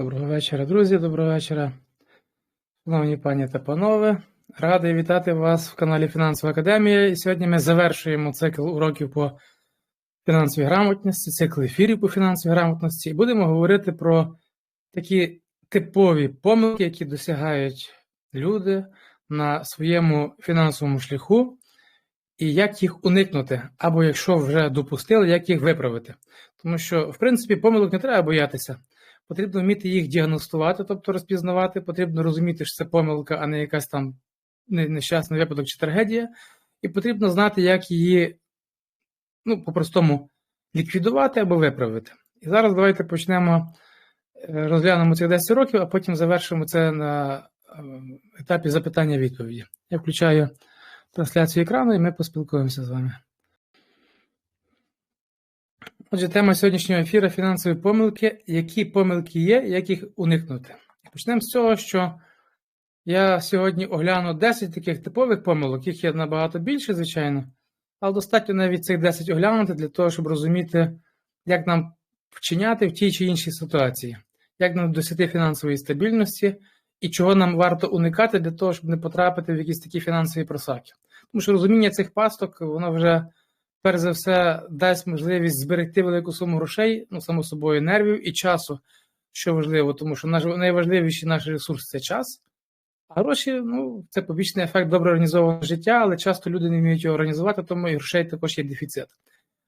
Доброго вечора, друзі, доброго вечора. Шановні пані та панове, радий вітати вас в каналі Фінансова Академія. І сьогодні ми завершуємо цикл уроків по фінансовій грамотності, цикл ефірів по фінансовій грамотності, і будемо говорити про такі типові помилки, які досягають люди на своєму фінансовому шляху, і як їх уникнути, або якщо вже допустили, як їх виправити. Тому що, в принципі, помилок не треба боятися. Потрібно вміти їх діагностувати, тобто розпізнавати, потрібно розуміти, що це помилка, а не якась там нещасний випадок чи трагедія. І потрібно знати, як її ну, по-простому ліквідувати або виправити. І зараз давайте почнемо е, розглянемо цих 10 років, а потім завершимо це на е, етапі запитання-відповіді. Я включаю трансляцію екрану і ми поспілкуємося з вами. Отже, тема сьогоднішнього ефіру фінансові помилки. Які помилки є, як їх уникнути? Почнемо з цього, що я сьогодні огляну 10 таких типових помилок, їх є набагато більше, звичайно, але достатньо навіть цих 10 оглянути для того, щоб розуміти, як нам вчиняти в тій чи іншій ситуації, як нам досягти фінансової стабільності і чого нам варто уникати для того, щоб не потрапити в якісь такі фінансові просаки. Тому що розуміння цих пасток, воно вже перш за все дасть можливість зберегти велику суму грошей, ну, само собою, нервів і часу, що важливо, тому що наш найважливіший наш ресурс це час. А гроші ну, це побічний ефект добре організованого життя, але часто люди не вміють його організувати, тому і грошей також є дефіцит.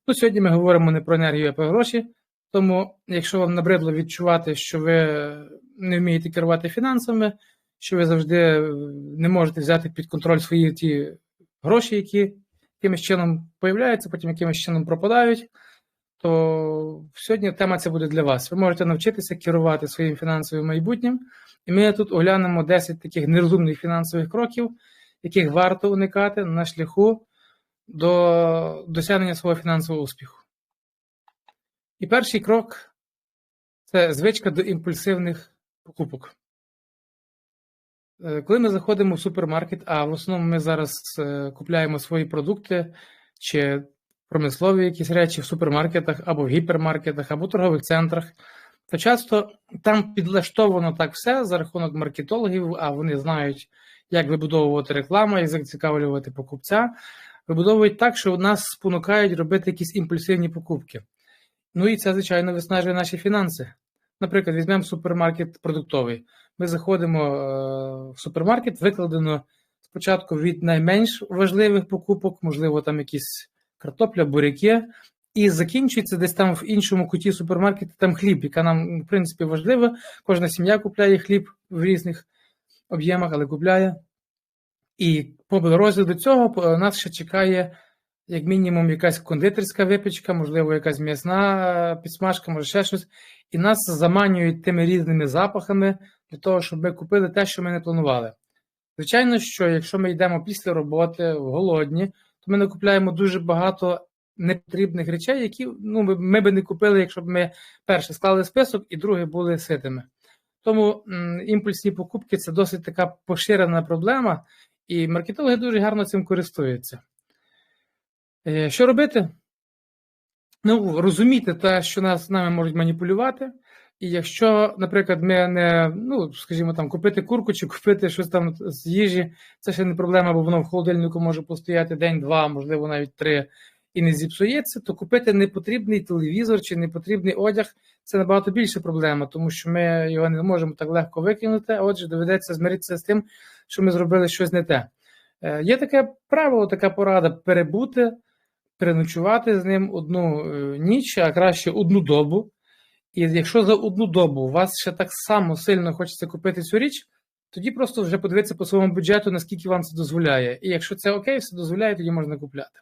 Ну, Сьогодні ми говоримо не про енергію, а про гроші. Тому, якщо вам набридло відчувати, що ви не вмієте керувати фінансами, що ви завжди не можете взяти під контроль свої ті гроші, які якимось чином появляються, потім якимось чином пропадають, то сьогодні тема ця буде для вас. Ви можете навчитися керувати своїм фінансовим майбутнім. І ми тут оглянемо 10 таких нерозумних фінансових кроків, яких варто уникати на шляху до досягнення свого фінансового успіху. І перший крок це звичка до імпульсивних покупок. Е, коли ми заходимо в супермаркет, а в основному ми зараз е, купляємо свої продукти чи промислові якісь речі в супермаркетах або в гіпермаркетах, або в торгових центрах, то часто там підлаштовано так все за рахунок маркетологів, а вони знають, як вибудовувати рекламу, як зацікавлювати покупця. Вибудовують так, що нас спонукають робити якісь імпульсивні покупки. Ну і це, звичайно, виснажує наші фінанси. Наприклад, візьмемо супермаркет продуктовий. Ми заходимо е, в супермаркет, викладено спочатку від найменш важливих покупок, можливо, там якісь картопля, буряки, і закінчується десь там в іншому куті супермаркету там хліб, яка нам, в принципі, важлива. Кожна сім'я купляє хліб в різних об'ємах, але купляє. І по розгляду цього нас ще чекає як мінімум, якась кондитерська випічка, можливо, якась м'ясна підсмажка, може ще щось. І нас заманюють тими різними запахами для того, щоб ми купили те, що ми не планували. Звичайно, що якщо ми йдемо після роботи в голодні, то ми не купляємо дуже багато непотрібних речей, які ну, ми би не купили, якщо б ми перше склали список і друге були ситими. Тому імпульсні покупки це досить така поширена проблема, і маркетологи дуже гарно цим користуються. Е, що робити? Ну, розуміти те, що нас нами можуть маніпулювати. І якщо, наприклад, ми не, ну, скажімо, там, купити курку чи купити щось там з їжі, це ще не проблема, бо воно в холодильнику може постояти день-два, можливо, навіть три, і не зіпсується, то купити непотрібний телевізор чи непотрібний одяг це набагато більша проблема, тому що ми його не можемо так легко викинути, а отже, доведеться змиритися з тим, що ми зробили щось не те. Е, є таке правило, така порада перебути переночувати з ним одну е, ніч, а краще одну добу. І якщо за одну добу у вас ще так само сильно хочеться купити цю річ, тоді просто вже подивитися по своєму бюджету, наскільки вам це дозволяє. І якщо це окей, все дозволяє, тоді можна купляти.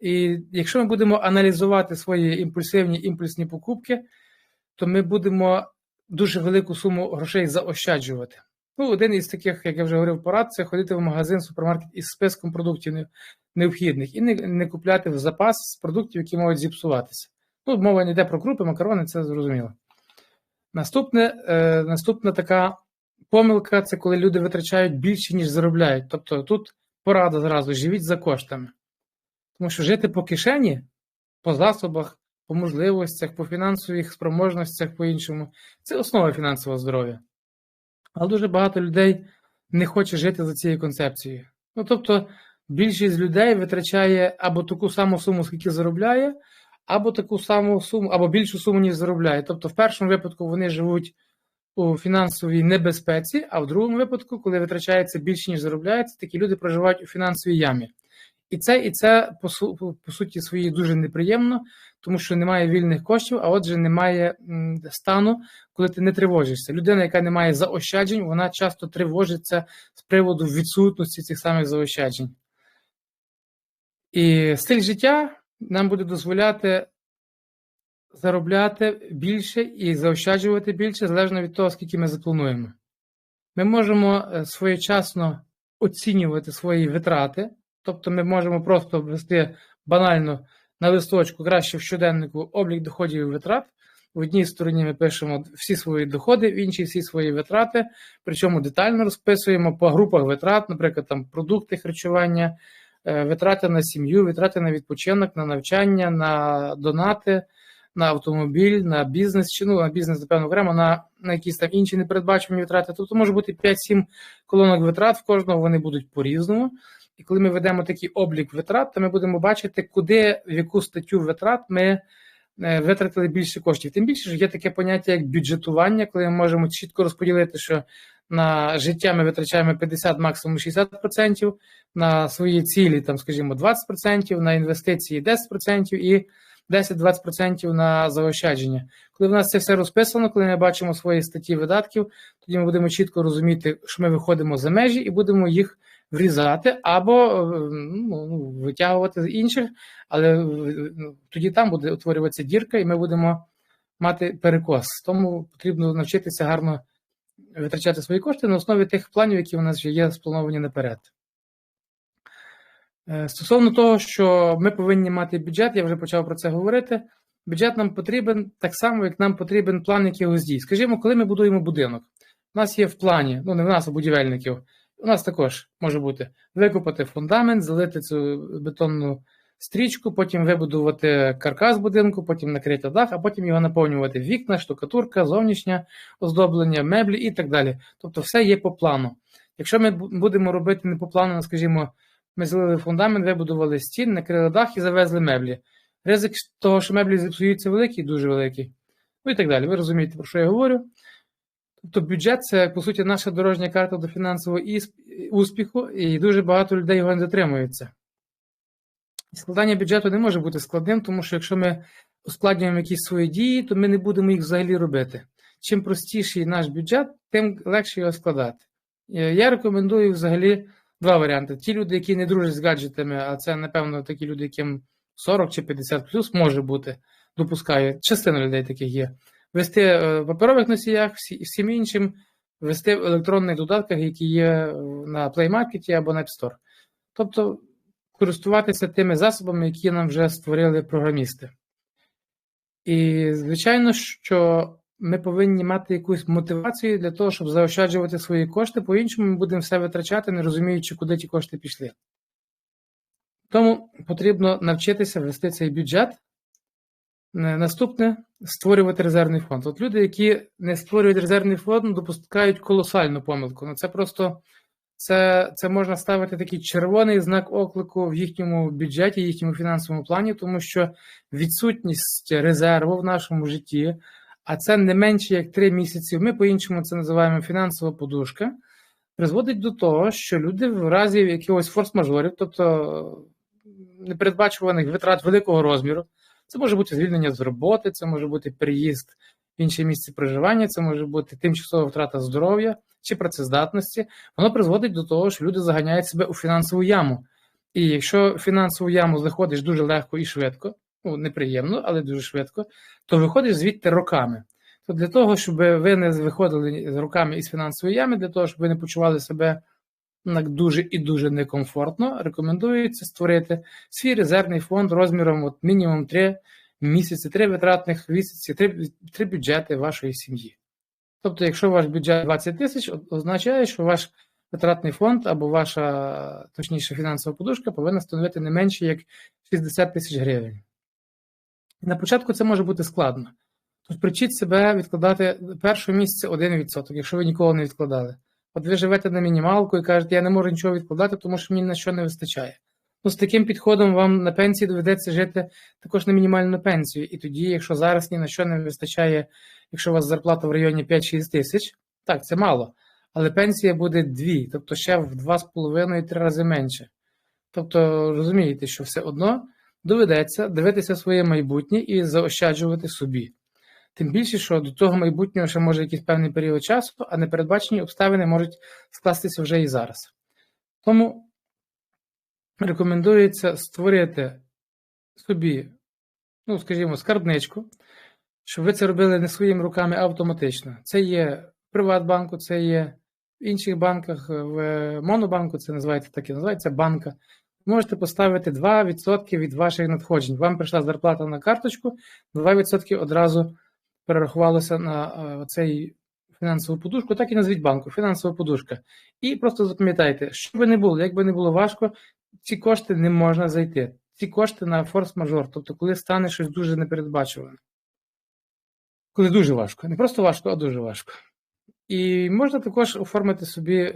І якщо ми будемо аналізувати свої імпульсивні імпульсні покупки, то ми будемо дуже велику суму грошей заощаджувати. Ну, один із таких, як я вже говорив, порад, це ходити в магазин, супермаркет із списком продуктів необхідних і не не купляти в запас продуктів, які можуть зіпсуватися. Ну, мова не йде про крупи, макарони, це зрозуміло. Наступне, е, Наступна така помилка це коли люди витрачають більше, ніж заробляють. Тобто тут порада зразу живіть за коштами. Тому що жити по кишені, по засобах, по можливостях, по фінансових спроможностях, по-іншому. Це основа фінансового здоров'я. Але дуже багато людей не хоче жити за цією концепцією. Ну, тобто, більшість людей витрачає або таку саму суму, скільки заробляє, або таку саму суму, або більшу суму, ніж заробляє. Тобто, в першому випадку вони живуть у фінансовій небезпеці, а в другому випадку, коли витрачається більше, ніж заробляється, такі люди проживають у фінансовій ямі. І це і це по, су, по суті своїй дуже неприємно, тому що немає вільних коштів, а отже, немає стану, коли ти не тривожишся. Людина, яка не має заощаджень, вона часто тривожиться з приводу відсутності цих самих заощаджень. І стиль життя нам буде дозволяти заробляти більше і заощаджувати більше, залежно від того, скільки ми заплануємо. Ми можемо е, своєчасно оцінювати свої витрати, тобто ми можемо просто ввести банально на листочку, краще в щоденнику облік доходів і витрат. В одній стороні ми пишемо всі свої доходи, в іншій всі свої витрати, причому детально розписуємо по групах витрат, наприклад, там продукти харчування, е, витрати на сім'ю, витрати на відпочинок, на навчання, на донати, на автомобіль, на бізнес, чи ну на бізнес, напевно, окремо, на на якісь там інші непередбачені витрати. Тобто може бути 5-7 колонок витрат, в кожного вони будуть по-різному. І коли ми ведемо такий облік витрат, то ми будемо бачити, куди в яку статтю витрат ми е, витратили більше коштів. Тим більше що є таке поняття, як бюджетування, коли ми можемо чітко розподілити, що на життя ми витрачаємо 50, максимум 60%, на свої цілі, там, скажімо, 20%, на інвестиції 10% і 10-20% на заощадження. Коли в нас це все розписано, коли ми бачимо свої статті видатків, тоді ми будемо чітко розуміти, що ми виходимо за межі і будемо їх врізати або ну, ну витягувати з інших, але ну, тоді там буде утворюватися дірка, і ми будемо мати перекос. Тому потрібно навчитися гарно витрачати свої кошти на основі тих планів, які у нас вже є сплановані наперед. Е, стосовно того, що ми повинні мати бюджет, я вже почав про це говорити. Бюджет нам потрібен так само, як нам потрібен план якихось дій. Скажімо, коли ми будуємо будинок, у нас є в плані, ну не в нас, а будівельників, у нас також може бути викопати фундамент, залити цю бетонну стрічку, потім вибудувати каркас будинку, потім накрити дах, а потім його наповнювати вікна, штукатурка, зовнішнє оздоблення, меблі і так далі. Тобто, все є по плану. Якщо ми будемо робити не по плану, скажімо, ми залили фундамент, вибудували стін, накрили дах і завезли меблі. Ризик того, що меблі зіпсуються великий, дуже великий. Ну і так далі. Ви розумієте, про що я говорю. Тобто бюджет це, по суті, наша дорожня карта до фінансового успіху, і дуже багато людей його не дотримуються. Складання бюджету не може бути складним, тому що якщо ми ускладнюємо якісь свої дії, то ми не будемо їх взагалі робити. Чим простіший наш бюджет, тим легше його складати. Я рекомендую взагалі два варіанти. Ті люди, які не дружать з гаджетами, а це, напевно, такі люди, яким 40 чи 50 плюс може бути, допускаю. Частина людей таких є. Вести е, в паперових носіях, всім іншим, вести в електронних додатках, які є на Play Market або на App Store. Тобто користуватися тими засобами, які нам вже створили програмісти. І, звичайно, що ми повинні мати якусь мотивацію для того, щоб заощаджувати свої кошти, по-іншому ми будемо все витрачати, не розуміючи, куди ті кошти пішли. Тому потрібно навчитися вести цей бюджет. Наступне створювати резервний фонд. От люди, які не створюють резервний фонд, допускають колосальну помилку. Ну це просто це це можна ставити такий червоний знак оклику в їхньому бюджеті, їхньому фінансовому плані, тому що відсутність резерву в нашому житті а це не менше як 3 місяці. Ми по-іншому це називаємо фінансова подушка, призводить до того, що люди в разі якогось форс-мажорів, тобто непередбачуваних витрат великого розміру, це може бути звільнення з роботи, це може бути переїзд в інше місце проживання, це може бути тимчасова втрата здоров'я чи працездатності. Воно призводить до того, що люди заганяють себе у фінансову яму. І якщо в фінансову яму заходиш дуже легко і швидко, ну, неприємно, але дуже швидко, то виходиш звідти роками. То для того, щоб ви не виходили з руками із фінансової ями, для того, щоб ви не почували себе дуже і дуже некомфортно, рекомендується створити свій резервний фонд розміром от мінімум 3 місяці, 3 витратних місяці, 3, 3 бюджети вашої сім'ї. Тобто, якщо ваш бюджет 20 тисяч, означає, що ваш витратний фонд або ваша, точніше, фінансова подушка повинна становити не менше як 60 тисяч гривень. На початку це може бути складно. Тож причіть себе відкладати першого місяця 1%, якщо ви ніколи не відкладали. От ви живете на мінімалку і кажете, я не можу нічого відкладати, тому що мені на що не вистачає. Ну, з таким підходом вам на пенсії доведеться жити також на мінімальну пенсію. І тоді, якщо зараз ні на що не вистачає, якщо у вас зарплата в районі 5-6 тисяч, так, це мало. Але пенсія буде 2, тобто ще в 2,5-3 рази менше. Тобто розумієте, що все одно доведеться дивитися своє майбутнє і заощаджувати собі. Тим більше, що до того майбутнього ще може якийсь певний період часу, а непередбачені обставини можуть скластися вже і зараз. Тому рекомендується створити собі, ну, скажімо, скарбничку, щоб ви це робили не своїми руками, а автоматично. Це є в Приватбанку, це є в інших банках, в Монобанку, це називається так і називається банка. Можете поставити 2% від ваших надходжень. Вам прийшла зарплата на карточку, 2% одразу перерахувалося на е, цей фінансову подушку, так і назвіть банку, фінансова подушка. І просто запам'ятайте, що би не було, як би не було важко, ці кошти не можна зайти. Ці кошти на форс-мажор, тобто, коли стане щось дуже непередбачуване. Коли дуже важко. Не просто важко, а дуже важко. І можна також оформити собі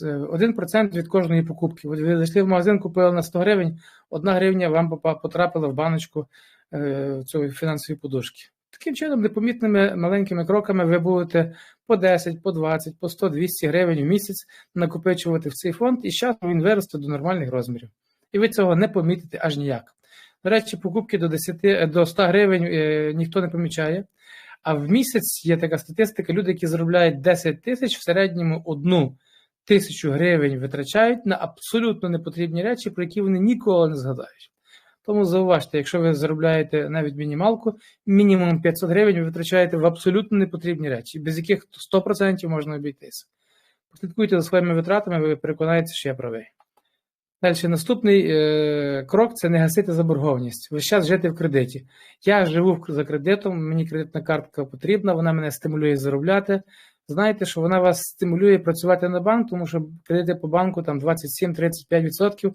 1% е, від кожної покупки. Ви зайшли в магазин, купили на 100 гривень, 1 гривня вам потрапила в баночку е, цієї фінансової подушки. Таким чином, непомітними маленькими кроками ви будете по 10, по 20, по 100, 200 гривень в місяць накопичувати в цей фонд, і з часом він виросте до нормальних розмірів. І ви цього не помітите аж ніяк. До речі, покупки до 10, до 100 гривень е, ніхто не помічає. А в місяць є така статистика: люди, які заробляють 10 тисяч, в середньому одну тисячу гривень витрачають на абсолютно непотрібні речі, про які вони ніколи не згадають. Тому зауважте, якщо ви заробляєте навіть мінімалку, мінімум 500 гривень ви витрачаєте в абсолютно непотрібні речі, без яких 100% можна обійтися. Послідкуйте за своїми витратами, ви переконаєтеся, що я правий. Далі, наступний е, крок це не гасити заборгованість. Весь час жити в кредиті. Я живу за кредитом, мені кредитна картка потрібна, вона мене стимулює заробляти. Знаєте, що вона вас стимулює працювати на банк, тому що кредити по банку там 27-35% е,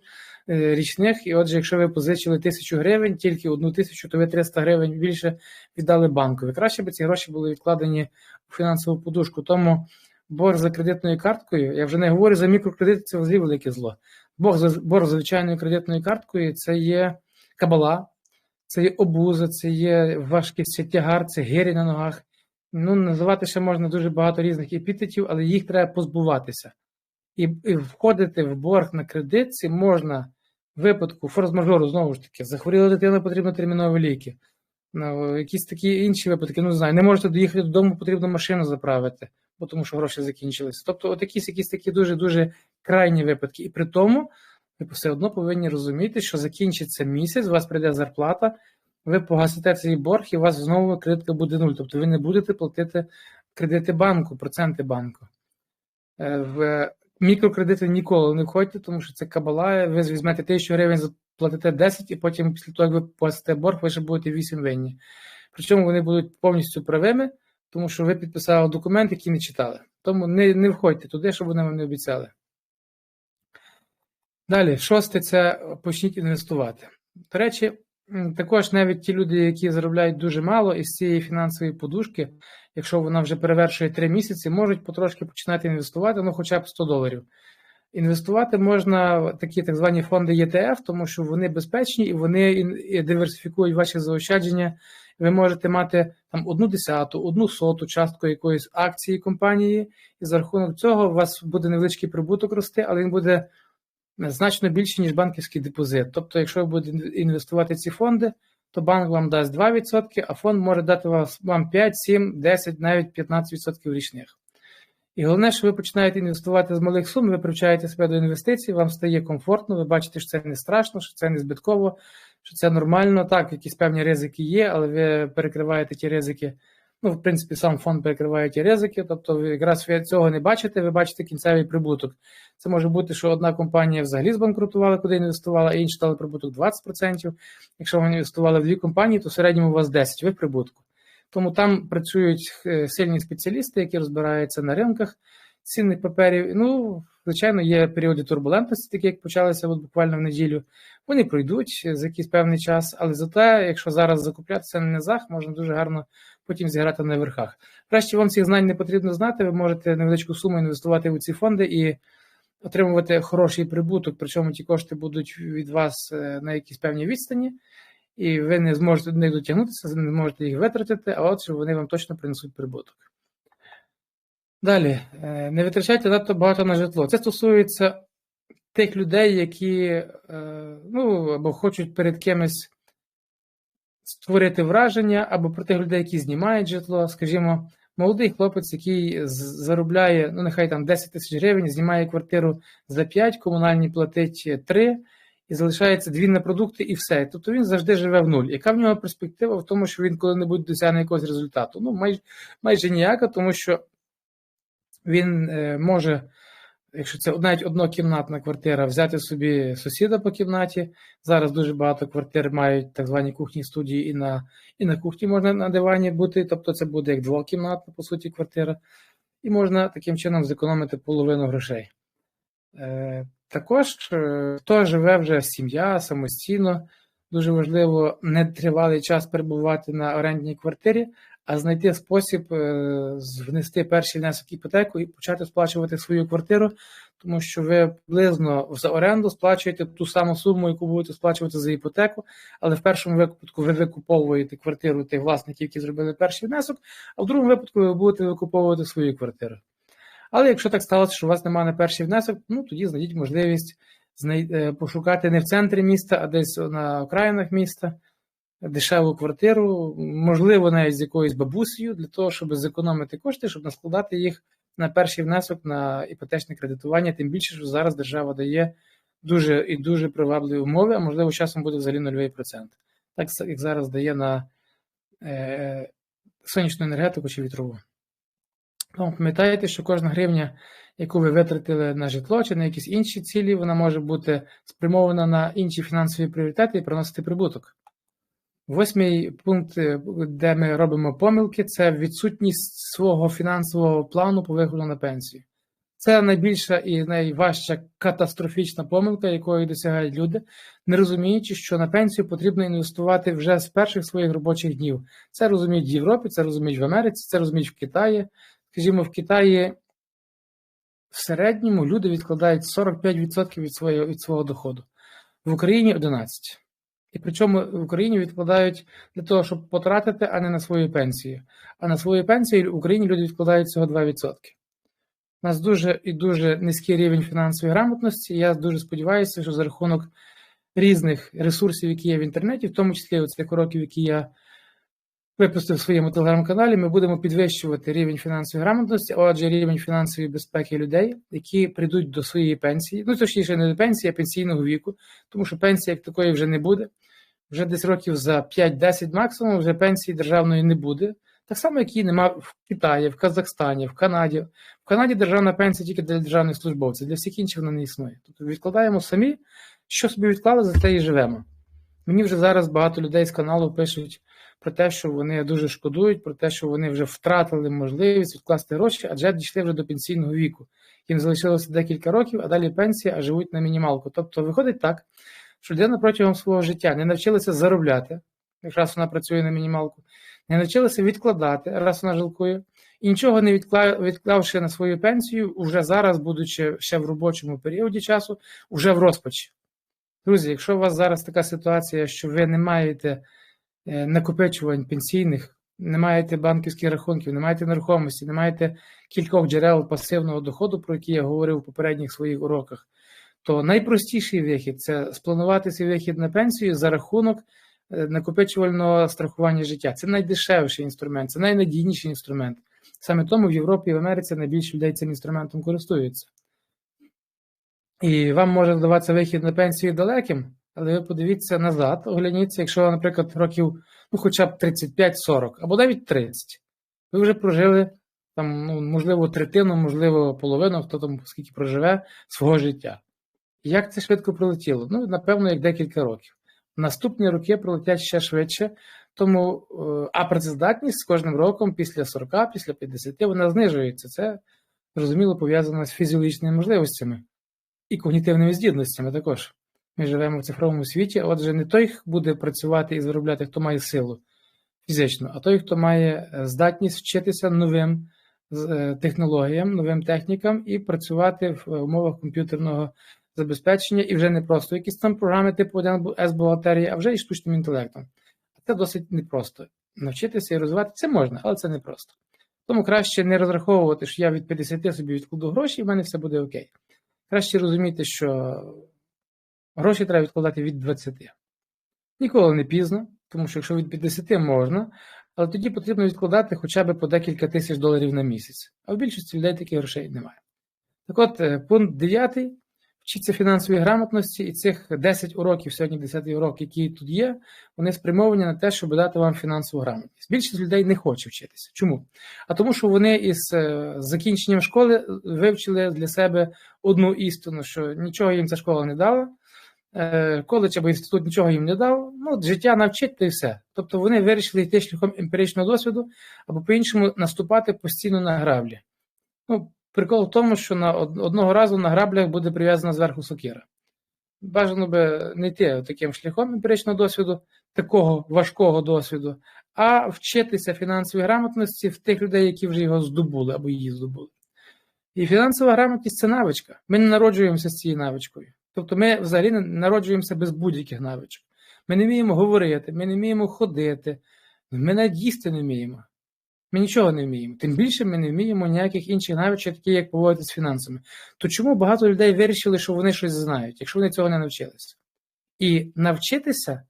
річних. І отже, якщо ви позичили тисячу гривень, тільки одну тисячу, то ви 300 гривень більше віддали банкові. Краще би ці гроші були відкладені у фінансову подушку. Тому борг за кредитною карткою, я вже не говорю за мікрокредит, це взагалі велике зло. Борг за борг за звичайною кредитною карткою це є кабала, це є обуза, це є важкість, це тягар, це гирі на ногах. Ну, називати ще можна дуже багато різних епітетів, але їх треба позбуватися. І і входити в борг на кредитці можна випадку форс-мажору, знову ж таки, захворіла дитина, потрібно термінові ліки. Ну, Якісь такі інші випадки, ну не знаю, не можете доїхати додому, потрібно машину заправити, бо тому що гроші закінчилися. Тобто, от якісь якісь такі дуже-дуже крайні випадки. І при тому ви все одно повинні розуміти, що закінчиться місяць, у вас прийде зарплата ви погасите цей борг, і у вас знову кредитка буде нуль. Тобто ви не будете платити кредити банку, проценти банку. Е, в мікрокредити ніколи не входьте, тому що це кабала. Ви візьмете 1000 гривень, заплатите 10, і потім, після того, як ви погасите борг, ви ще будете 8 винні. Причому вони будуть повністю правими, тому що ви підписали документ, який не читали. Тому не не входьте туди, щоб вони вам не обіцяли. Далі, шосте це почніть інвестувати. До речі, також навіть ті люди, які заробляють дуже мало із цієї фінансової подушки, якщо вона вже перевершує 3 місяці, можуть потрошки починати інвестувати, ну хоча б 100 доларів. Інвестувати можна в такі так звані фонди ETF, тому що вони безпечні і вони диверсифікують ваші заощадження. Ви можете мати там одну десяту, одну соту частку якоїсь акції компанії, і за рахунок цього у вас буде невеличкий прибуток рости, але він буде значно більше, ніж банківський депозит. Тобто, якщо ви будете інвестувати ці фонди, то банк вам дасть 2%, а фонд може дати вам 5, 7, 10, навіть 15% річних. І головне, що ви починаєте інвестувати з малих сум, ви привчаєте себе до інвестицій, вам стає комфортно, ви бачите, що це не страшно, що це не збитково, що це нормально. Так, якісь певні ризики є, але ви перекриваєте ті ризики Ну, в принципі, сам фонд перекриває ті ризики, тобто якраз ви цього не бачите, ви бачите кінцевий прибуток. Це може бути, що одна компанія взагалі збанкрутувала, куди інвестувала, а інша дали прибуток 20%. Якщо ви інвестували в дві компанії, то в середньому у вас 10%, ви в прибутку. Тому там працюють е, сильні спеціалісти, які розбираються на ринках цінних паперів. Ну, звичайно, є періоди турбулентності, такі як почалися от буквально в неділю. Вони пройдуть за якийсь певний час, але зате, якщо зараз закуплятися на низах, можна дуже гарно потім зіграти на верхах. Краще вам цих знань не потрібно знати, ви можете невеличку суму інвестувати у ці фонди і отримувати хороший прибуток, причому ті кошти будуть від вас е, на якійсь певній відстані, і ви не зможете до них дотягнутися, не зможете їх витратити, а от вони вам точно принесуть прибуток. Далі, е, не витрачайте надто багато на житло. Це стосується тих людей, які е, ну, або хочуть перед кимось створити враження, або про тих людей, які знімають житло, скажімо, молодий хлопець, який заробляє, ну, нехай там 10 тисяч гривень, знімає квартиру за 5, комунальні платить 3, і залишається дві на продукти, і все. Тобто він завжди живе в нуль. Яка в нього перспектива в тому, що він коли-небудь досягне якогось результату? Ну, майже, майже ніяка, тому що він е, може якщо це навіть однокімнатна квартира, взяти собі сусіда по кімнаті. Зараз дуже багато квартир мають так звані кухні студії, і на і на кухні можна на дивані бути. Тобто це буде як двокімнатна, по суті, квартира, і можна таким чином зекономити половину грошей. Е, Також, е, хто живе вже сім'я самостійно, дуже важливо не тривалий час перебувати на орендній квартирі, а знайти спосіб е, внести перший внесок іпотеку і почати сплачувати свою квартиру, тому що ви приблизно за оренду сплачуєте ту саму суму, яку будете сплачувати за іпотеку, але в першому випадку ви викуповуєте квартиру тих власників, які зробили перший внесок, а в другому випадку ви будете викуповувати свою квартиру. Але якщо так сталося, що у вас немає на перший внесок, ну тоді знайдіть можливість е, пошукати не в центрі міста, а десь на окраїнах міста дешеву квартиру, можливо, навіть з якоюсь бабусею, для того, щоб зекономити кошти, щоб наскладати їх на перший внесок на іпотечне кредитування, тим більше, що зараз держава дає дуже і дуже привабливі умови, а можливо, часом буде взагалі нульовий процент. Так як зараз дає на е, сонячну енергетику чи вітрову. Тому пам'ятаєте, що кожна гривня, яку ви витратили на житло чи на якісь інші цілі, вона може бути спрямована на інші фінансові пріоритети і приносити прибуток. Восьмий пункт, е, де ми робимо помилки, це відсутність свого фінансового плану по виходу на пенсію. Це найбільша і найважча катастрофічна помилка, якої досягають люди, не розуміючи, що на пенсію потрібно інвестувати вже з перших своїх робочих днів. Це розуміють в Європі, це розуміють в Америці, це розуміють в Китаї. Скажімо, в Китаї в середньому люди відкладають 45% від свого, від свого доходу, в Україні 11%. І причому в Україні відкладають для того, щоб потратити, а не на свою пенсію. А на свою пенсію в Україні люди відкладають всього 2%. У нас дуже і дуже низький рівень фінансової грамотності. я дуже сподіваюся, що за рахунок різних ресурсів, які є в інтернеті, в тому числі оцих уроків, які я випустив в своєму телеграм-каналі, ми будемо підвищувати рівень фінансової грамотності, а отже, рівень фінансової безпеки людей, які прийдуть до своєї пенсії, ну точніше, не до пенсії, а пенсійного віку, тому що пенсії як такої вже не буде вже десь років за 5-10 максимум вже пенсії державної не буде. Так само, як її немає в Китаї, в Казахстані, в Канаді. В Канаді державна пенсія тільки для державних службовців, для всіх інших вона не існує. Тобто відкладаємо самі, що собі відклали, за те і живемо. Мені вже зараз багато людей з каналу пишуть про те, що вони дуже шкодують, про те, що вони вже втратили можливість відкласти гроші, адже дійшли вже до пенсійного віку. Їм залишилося декілька років, а далі пенсія, а живуть на мінімалку. Тобто виходить так, що людина протягом свого життя не навчилася заробляти, якраз вона працює на мінімалку, не навчилася відкладати, раз вона жалкує, і нічого не відклавши на свою пенсію, вже зараз, будучи ще в робочому періоді часу, вже в розпачі. Друзі, якщо у вас зараз така ситуація, що ви не маєте накопичувань пенсійних, не маєте банківських рахунків, не маєте нерухомості, не маєте кількох джерел пасивного доходу, про які я говорив у попередніх своїх уроках, то найпростіший вихід це спланувати свій вихід на пенсію за рахунок е, накопичувального страхування життя. Це найдешевший інструмент, це найнадійніший інструмент. Саме тому в Європі і в Америці найбільше людей цим інструментом користуються. І вам може здаватися вихід на пенсію далеким, але ви подивіться назад, огляніться, якщо, наприклад, років ну, хоча б 35-40, або навіть 30, ви вже прожили там, ну, можливо, третину, можливо, половину, хто там скільки проживе свого життя. Як це швидко пролетіло? Ну, напевно, як декілька років. Наступні роки пролетять ще швидше, тому е, а працездатність з кожним роком після 40, після 50 вона знижується. Це зрозуміло пов'язано з фізіологічними можливостями і когнітивними здібностями також. Ми живемо в цифровому світі, отже, не той буде працювати і заробляти, хто має силу фізичну, а той, хто має е, здатність вчитися новим е, технологіям, новим технікам і працювати в е, умовах комп'ютерного забезпечення, і вже не просто якісь там програми типу 1С бухгалтерії, а вже і штучним інтелектом. Це досить непросто. Навчитися і розвивати це можна, але це непросто. Тому краще не розраховувати, що я від 50 собі відкладу гроші, і в мене все буде окей. Краще розуміти, що гроші треба відкладати від 20. Ніколи не пізно, тому що якщо від 50 можна, але тоді потрібно відкладати хоча б по декілька тисяч доларів на місяць. А в більшості людей таких грошей немає. Так от, е, пункт 9. Вчіться фінансовій грамотності, і цих 10 уроків, сьогодні 10 урок, які тут є, вони спрямовані на те, щоб дати вам фінансову грамотність. Більшість людей не хоче вчитися. Чому? А тому, що вони із е, закінченням школи вивчили для себе одну істину, що нічого їм ця школа не дала, е, коледж або інститут нічого їм не дав. Ну, життя навчить та і все. Тобто вони вирішили йти шляхом емпіричного досвіду, або по-іншому наступати постійно на граблі. Ну, прикол в тому, що на одного разу на граблях буде прив'язана зверху сокира. Бажано би не йти таким шляхом емпіричного досвіду, такого важкого досвіду, а вчитися фінансовій грамотності в тих людей, які вже його здобули або її здобули. І фінансова грамотність це навичка. Ми не народжуємося з цією навичкою. Тобто ми взагалі народжуємося без будь-яких навичок. Ми не вміємо говорити, ми не вміємо ходити, ми навіть їсти не вміємо. Ми нічого не вміємо. Тим більше ми не вміємо ніяких інших навичок, такі як поводитися з фінансами. То чому багато людей вирішили, що вони щось знають, якщо вони цього не навчилися? І навчитися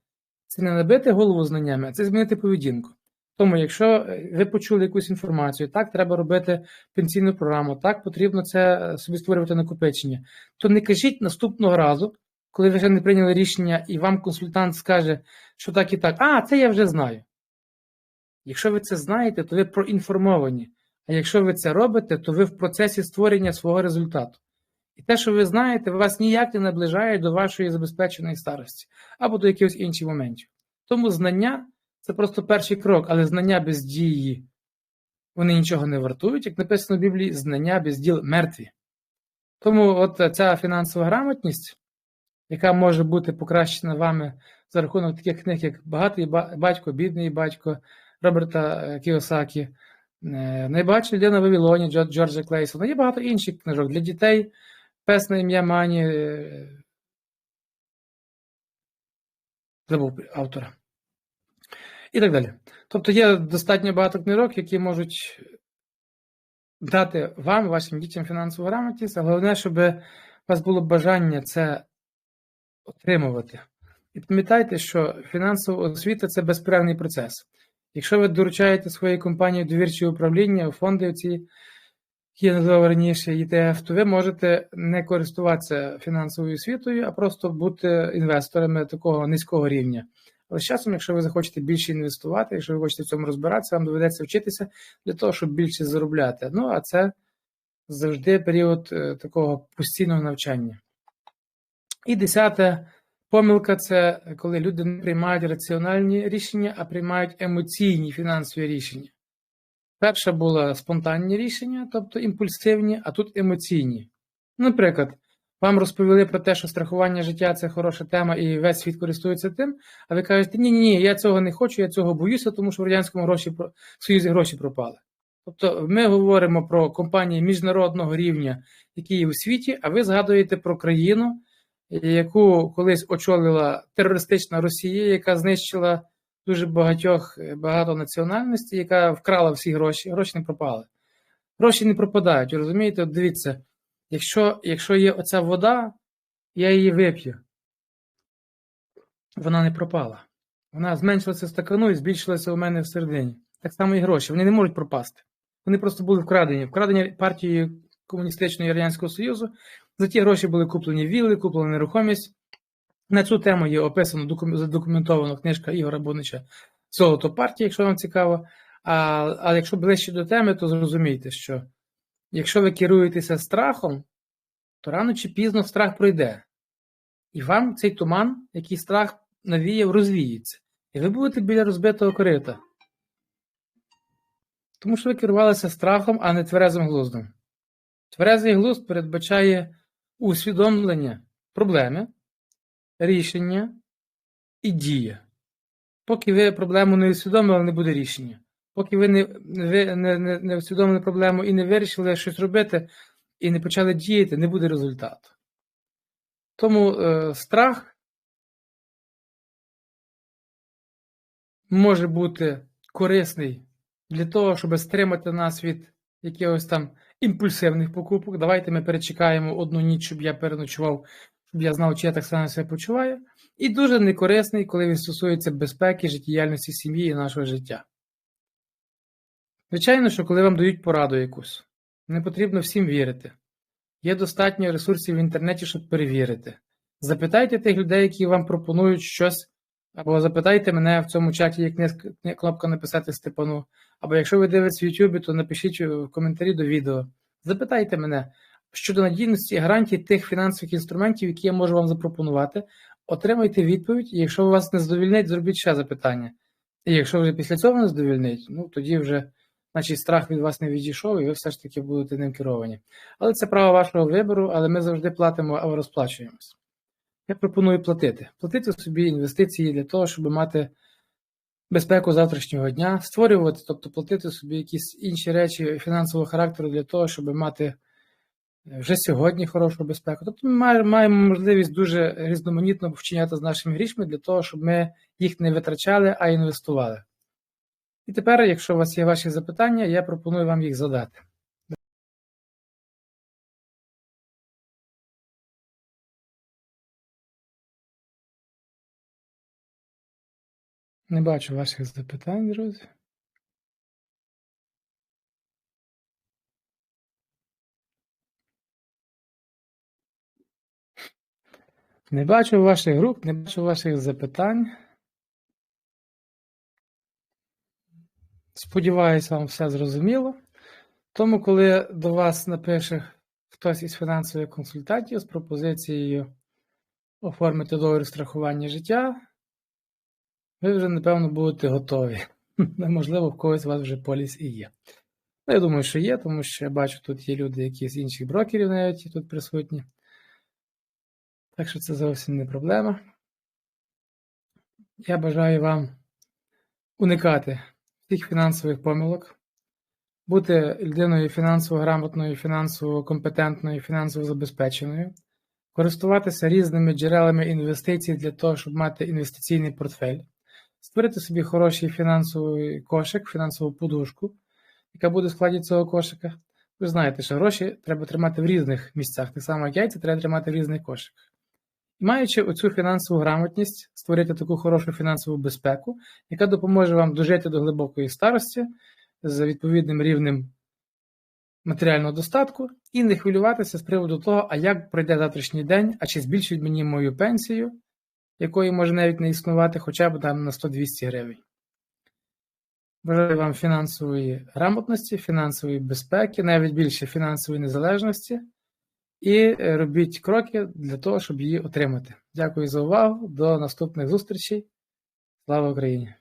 це не набити голову знаннями, а це змінити поведінку. Тому, якщо е, ви почули якусь інформацію, так треба робити пенсійну програму, так потрібно це е, собі створювати накопичення, то не кажіть наступного разу, коли ви вже не прийняли рішення, і вам консультант скаже, що так і так, а це я вже знаю. Якщо ви це знаєте, то ви проінформовані. А якщо ви це робите, то ви в процесі створення свого результату. І те, що ви знаєте, вас ніяк не наближає до вашої забезпеченої старості або до якихось інших моментів. Тому знання це просто перший крок, але знання без дії вони нічого не вартують. Як написано в Біблії, знання без діл мертві. Тому от ця фінансова грамотність, яка може бути покращена вами за рахунок таких книг, як Багатий батько, бідний батько Роберта е, Кіосакі, е, Найбагатша людина в Вавилоні Джорджа Клейсона. Є багато інших книжок для дітей. Пес на ім'я Мані. е, Забув автора. І так далі. Тобто є достатньо багато книжок, які можуть дати вам, вашим дітям фінансову грамотність, а головне, щоб у вас було бажання це отримувати. І пам'ятайте, що фінансова освіта це безперервний процес. Якщо ви доручаєте своїй компанії довірче управління, фонди ці, які я назвав раніше ETF, то ви можете не користуватися фінансовою освітою, а просто бути інвесторами такого низького рівня. Але з часом, якщо ви захочете більше інвестувати, якщо ви хочете в цьому розбиратися, вам доведеться вчитися для того, щоб більше заробляти. Ну, а це завжди період е, такого постійного навчання. І десяте помилка це коли люди не приймають раціональні рішення, а приймають емоційні фінансові рішення. Перша була спонтанні рішення, тобто імпульсивні, а тут емоційні. Наприклад, вам розповіли про те, що страхування життя це хороша тема, і весь світ користується тим, а ви кажете, ні, ні, ні, я цього не хочу, я цього боюся, тому що в радянському гроші про- Союзі гроші пропали. Тобто ми говоримо про компанії міжнародного рівня, які є у світі, а ви згадуєте про країну, яку колись очолила терористична Росія, яка знищила дуже багатьох е, багато національностей, яка вкрала всі гроші. Гроші не пропали. Гроші не пропадають. Розумієте, От дивіться, якщо, якщо є оця вода, я її вип'ю. Вона не пропала. Вона зменшилася в стакану і збільшилася у мене всередині. Так само і гроші. Вони не можуть пропасти. Вони просто були вкрадені. Вкрадені партією Комуністичного Радянського Союзу. За ті гроші були куплені вілли, куплена нерухомість. На цю тему є описано задокументована книжка Ігора Бунича Золото партії, якщо вам цікаво. А, а якщо ближче до теми, то зрозумійте, що якщо ви керуєтеся страхом, то рано чи пізно страх пройде. І вам цей туман, який страх навіяв, розвіється. І ви будете біля розбитого корита. Тому що ви керувалися страхом, а не тверезим глуздом. Тверезий глузд передбачає усвідомлення проблеми, рішення і дія. Поки ви проблему не усвідомили, не буде рішення. Поки ви не, не, не, не, не усвідомили проблему і не вирішили щось робити, і не почали діяти, не буде результату. Тому е, страх може бути корисний для того, щоб стримати нас від якихось там імпульсивних покупок. Давайте ми перечекаємо одну ніч, щоб я переночував, щоб я знав, чи я так само себе почуваю. І дуже некорисний, коли він стосується безпеки, життєдіяльності сім'ї і нашого життя. Звичайно, що коли вам дають пораду якусь, не потрібно всім вірити. Є достатньо ресурсів в інтернеті, щоб перевірити. Запитайте тих людей, які вам пропонують щось, або запитайте мене в цьому чаті, як кнопка написати Степану. Або якщо ви дивитесь в YouTube, то напишіть в коментарі до відео. Запитайте мене щодо надійності і гарантій тих фінансових інструментів, які я можу вам запропонувати. Отримайте відповідь, і якщо вас не задовільнить, зробіть ще запитання. І якщо вже після цього не задовільнить, ну тоді вже значить страх від вас не відійшов, і ви все ж таки будете ним керовані. Але це право вашого вибору, але ми завжди платимо або розплачуємось. Я пропоную платити. Платити собі інвестиції для того, щоб мати безпеку завтрашнього дня, створювати, тобто платити собі якісь інші речі фінансового характеру для того, щоб мати вже сьогодні хорошу безпеку. Тобто ми маємо можливість дуже різноманітно вчиняти з нашими грішми для того, щоб ми їх не витрачали, а інвестували. І тепер, якщо у вас є ваші запитання, я пропоную вам їх задати. Не бачу ваших запитань, друзі. Не бачу ваших груп, не бачу ваших запитань. Сподіваюся, вам все зрозуміло. Тому, коли до вас напише хтось із фінансових консультантів з пропозицією оформити договір страхування життя, ви вже, напевно, будете готові. Можливо, в когось у вас вже поліс і є. Ну, я думаю, що є, тому що я бачу, тут є люди, які з інших брокерів навіть тут присутні. Так що це зовсім не проблема. Я бажаю вам уникати всіх фінансових помилок, бути людиною фінансово грамотною, фінансово компетентною, фінансово забезпеченою, користуватися різними джерелами інвестицій для того, щоб мати інвестиційний портфель, створити собі хороший фінансовий кошик, фінансову подушку, яка буде в складі цього кошика. Ви знаєте, що гроші треба тримати в різних місцях, так само як яйця треба тримати в різних кошиках. Маючи оцю фінансову грамотність, створити таку хорошу фінансову безпеку, яка допоможе вам дожити до глибокої старості з відповідним рівнем матеріального достатку, і не хвилюватися з приводу того, а як пройде завтрашній день, а чи збільшують мені мою пенсію, якої може навіть не існувати хоча б там на 100-200 гривень. Бажаю вам фінансової грамотності, фінансової безпеки, навіть більше фінансової незалежності і е, робіть кроки для того, щоб її отримати. Дякую за увагу. До наступних зустрічей. Слава Україні!